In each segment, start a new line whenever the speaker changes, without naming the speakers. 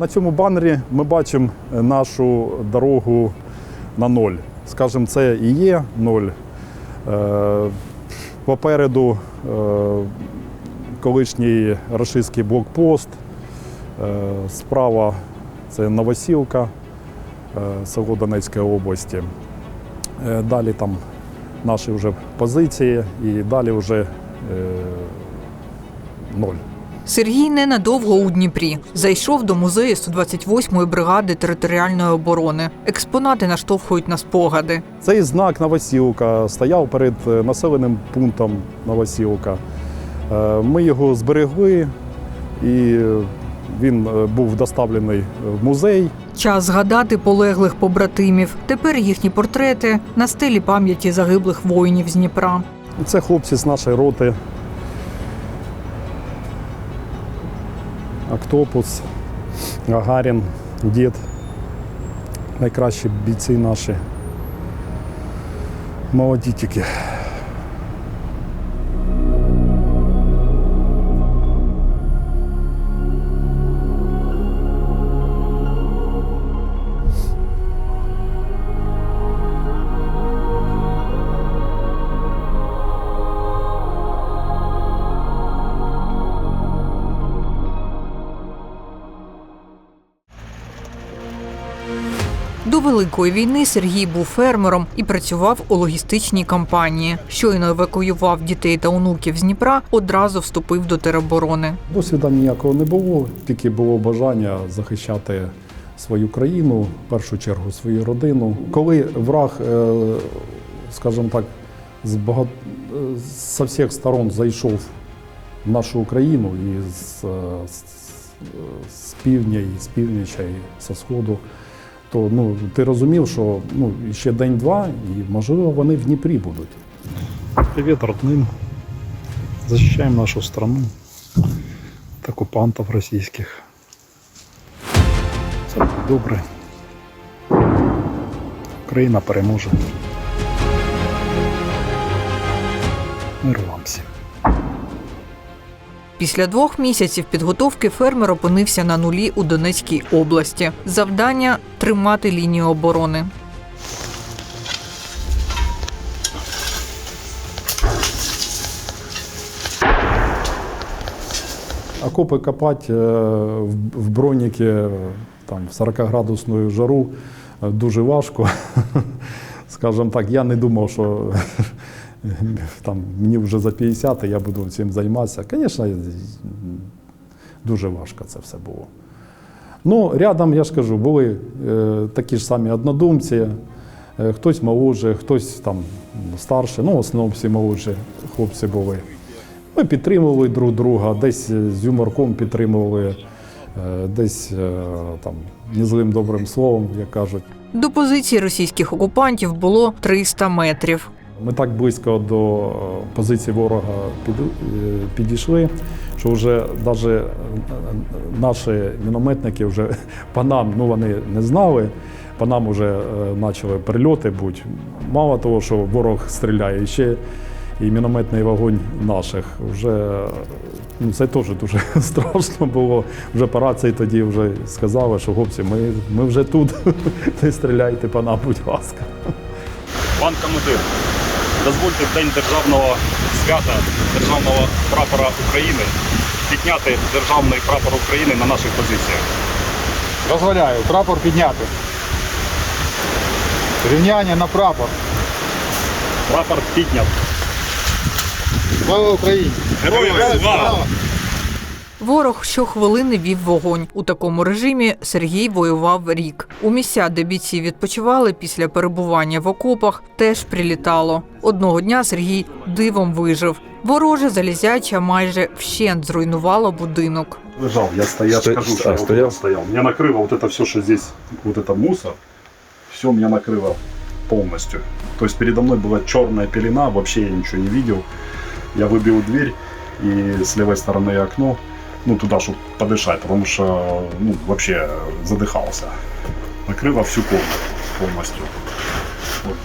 На цьому банері ми бачимо е, нашу дорогу на ноль. Скажімо, це і є ноль. Е, Попереду е, колишній рашистський блокпост. Справа це Новосілка, село Донецької області. Далі там наші вже позиції і далі вже ноль.
Сергій ненадовго у Дніпрі зайшов до музею 128-ї бригади територіальної оборони. Експонати наштовхують на спогади.
Цей знак Новосілка стояв перед е, населеним пунктом Новосілка. Е, Ми його зберегли і він е, був доставлений в музей.
Час згадати полеглих побратимів. Тепер їхні портрети на стелі пам'яті загиблих воїнів з Дніпра.
Це хлопці з нашої роти. Октопус, Гагарін, дід. Найкращі бійці наші. Молоді тільки.
Великої війни Сергій був фермером і працював у логістичній компанії. Щойно евакуював дітей та онуків з Дніпра, одразу вступив до тероборони.
Досвіду ніякого не було, тільки було бажання захищати свою країну, в першу чергу свою родину. Коли враг, е, скажімо так, з багат... з всіх сторон зайшов в нашу Україну і з, з, з півдня, і з північа, і зі сходу, то ну, ти розумів, що ну, ще день-два, і можливо вони в Дніпрі будуть. Привіт родним. Захищаємо нашу страну від окупантів російських. Це буде добре. Україна переможе. Миру вам всім.
Після двох місяців підготовки фермер опинився на нулі у Донецькій області. Завдання тримати лінію оборони.
Окопи копати е, в броніки е, там, в 40-градусну жару е, дуже важко. Скажімо так, я не думав, що там, мені вже за 50 і я буду цим займатися. Звісно, дуже важко це все було. Ну, рядом, я ж кажу, були е, такі ж самі однодумці, е, хтось молодший, хтось там старший, ну, в основному всі молодші хлопці були. Ми підтримували друг друга, десь з юморком підтримували, е, десь е, там незлим добрим словом, як кажуть.
До позиції російських окупантів було 300 метрів.
Ми так близько до е, позиції ворога е, підійшли, що вже навіть наші мінометники вже по нам, ну вони не знали, по нам вже е, почали прильоти бути. Мало того, що ворог стріляє, ще і мінометний вогонь наших. Вже е, ну, це теж дуже страшно було. Вже по рації тоді вже сказали, що хлопці, ми, ми вже тут, не стріляйте по нам, будь ласка.
Пан командир, дозвольте в день державного свята державного прапора України підняти державний прапор України на наших позиціях.
Дозволяю, прапор підняти. Рівняння на прапор.
Прапор підняв.
Слава Україні!
Героям слава!
Ворог щохвилини вів вогонь. У такому режимі Сергій воював рік. У місця, де бійці відпочивали після перебування в окопах, теж прилітало. Одного дня Сергій дивом вижив. Вороже залізяча майже вщент зруйнувало будинок.
Лежав, я стоял,
Сто-
скажу,
а,
что я вот
стоял?
это стоял. Меня накрыло вот это все, что здесь, вот это мусор, все меня накрыло полностью. То есть передо мной была черная пелена, вообще я ничего не видел. Я выбил дверь и с левой стороны окно, ну туда, чтобы подышать, потому что, ну, вообще задыхался. Накрыло всю комнату полностью. Вот,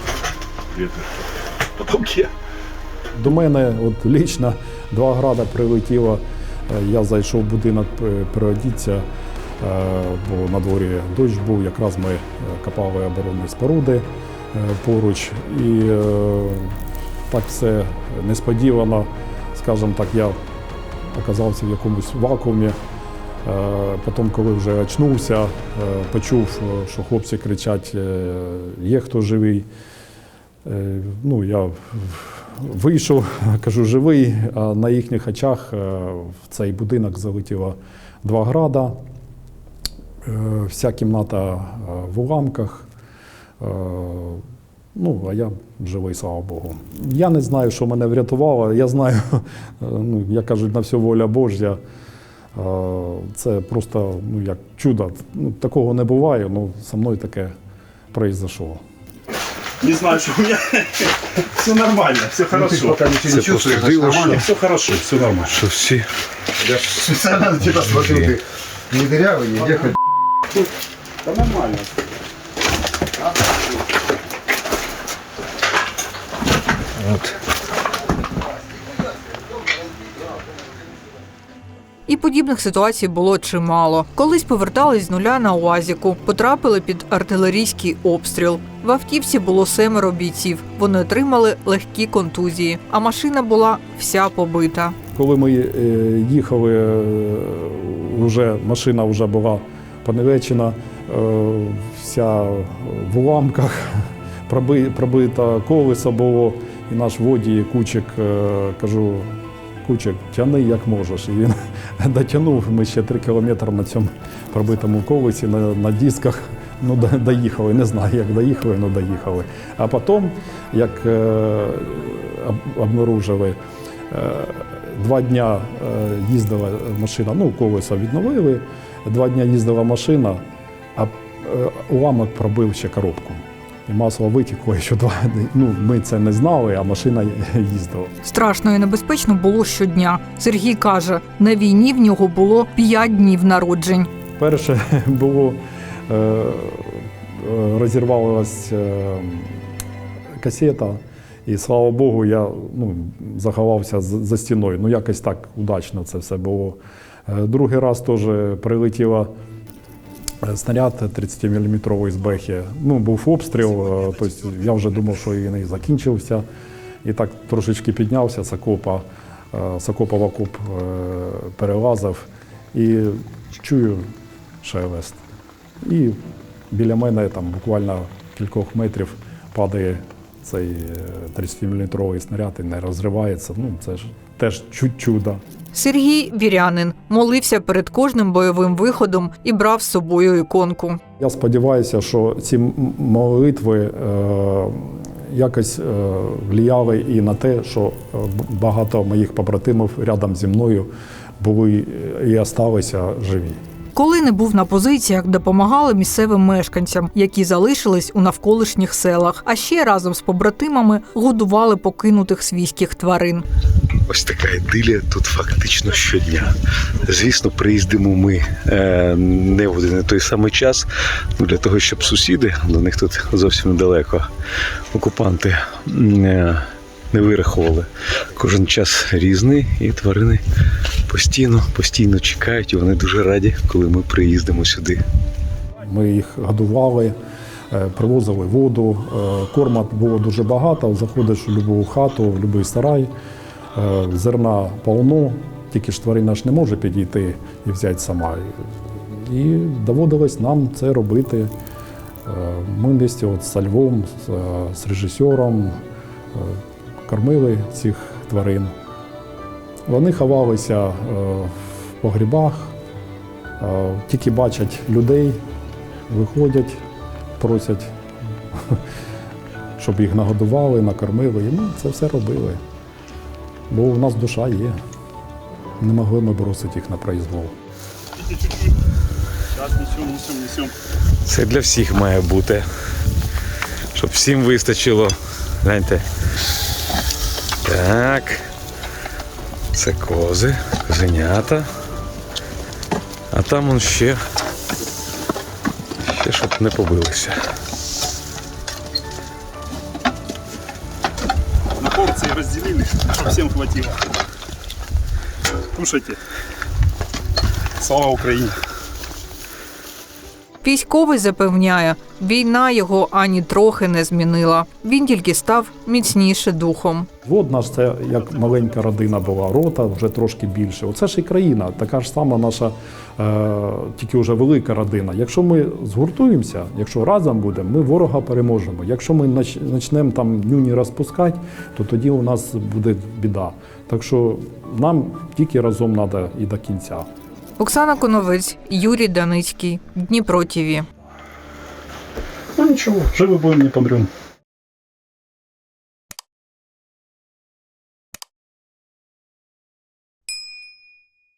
две дырки. в потолке.
До мене от лічно два града прилетіло. Е, Я зайшов в будинок е, переодіться. бо на дворі дощ був, якраз ми е, копали оборонні споруди е, поруч. І е, так все несподівано, скажімо так, я оказався в якомусь вакуумі. Е, Потім, коли вже очнувся, е, почув, е, що хлопці кричать, є хто живий. Ну, я вийшов, кажу, живий, а на їхніх очах в цей будинок залетіло два града. Вся кімната в уламках. Е, Ну, а я живий, слава Богу. Я не знаю, що мене врятувало. Я знаю, е, ну, як кажуть, на всю воля Божя. Е, Це просто ну, як чудо. Ну, такого не буває, ну, со мною таке произошло.
Не знаю, что у меня все нормально, все хорошо.
Пока ничего не
Це
чувствуешь,
просто диво,
значит, нормально.
Все хорошо, все нормально.
Що всі
Я ж специально на тебя смотрю, ты не дырявый, не ехать.
Да нормально.
От.
І подібних ситуацій було чимало. Колись повертались з нуля на УАЗіку, потрапили під артилерійський обстріл. В автівці було семеро бійців. Вони отримали легкі контузії, а машина була вся побита.
Коли ми е, їхали, е, вже, машина вже була поневечена, е, вся в уламках, проби- пробита колесо було, і наш водій Кучик, е, кажу, Кучик, тяни як можеш. І він дотягнув, ми ще три кілометри на цьому пробитому колесі, на, на дисках. Ну, доїхали, не знаю, як доїхали, але доїхали. А потім, як е, обнаружили, е, два дня е, їздила машина, ну, колеса відновили, два дня їздила машина, а уламок пробив ще коробку. І масло витекло ще два. Ну, ми це не знали, а машина їздила.
Страшно і небезпечно було щодня. Сергій каже, на війні в нього було п'ять днів народжень.
Перше було е, е, розірвалась е, касета, і слава Богу, я ну, заховався за, стіною. Ну, якось так удачно це все було. Другий раз теж прилетіла снаряд 30-мм з бехи. Ну, був обстріл, е, тобто я вже думав, що він і закінчився. І так трошечки піднявся з окопа, е, з окопа в окоп е, перелазив і чую шелест. І біля мене там буквально кількох метрів падає цей е, 30-мм снаряд і не розривається. Ну, це ж теж чу- чудо.
Сергій вірянин молився перед кожним бойовим виходом і брав з собою іконку.
Я сподіваюся, що ці молитви е, якось е, влияли і на те, що е, багато моїх побратимів рядом зі мною були е, і осталися живі.
Коли не був на позиціях, допомагали місцевим мешканцям, які залишились у навколишніх селах. А ще разом з побратимами годували покинутих свійських тварин.
Ось така ідилія тут фактично щодня. Звісно, приїздимо ми е, не в один і той самий час, ну, для того, щоб сусіди, до них тут зовсім недалеко, окупанти е, не вирахували. Кожен час різний, і тварини постійно, постійно чекають, і вони дуже раді, коли ми приїздимо сюди.
Ми їх годували, е, привозили воду. е, Корма було дуже багато. Заходиш у будь-яку хату, в будь-який сарай, е, зерна повно, тільки ж тварина ж не може підійти і взяти сама. І доводилось нам це робити. Ми місті от з Львом, з, режисером кормили цих тварин. Вони ховалися е, в погрібах, е, тільки бачать людей, виходять, просять, щоб їх нагодували, накормили. І ми це все робили. Бо у нас душа є. Не могли ми бросити їх на произвол.
Це для всіх має бути. Щоб всім вистачило. Гляньте. Так. Це кози, козенята. А там он ще. Ще щоб не побилися.
На порції розділили, щоб всім хватило. Кушайте. Слава Украине.
Військовий запевняє, війна його ані трохи не змінила. Він тільки став міцніше духом.
Взвод наш це як маленька родина була, рота вже трошки більше. Оце ж і країна, така ж сама наша, е, тільки вже велика родина. Якщо ми згуртуємося, якщо разом будемо, ми ворога переможемо. Якщо ми почнемо там нюні розпускати, то тоді у нас буде біда. Так що нам тільки разом треба і до кінця.
Оксана Коновець, Юрій Даницький, Дніпро ТІВІ.
Ну нічого, живы будемо, не помрем.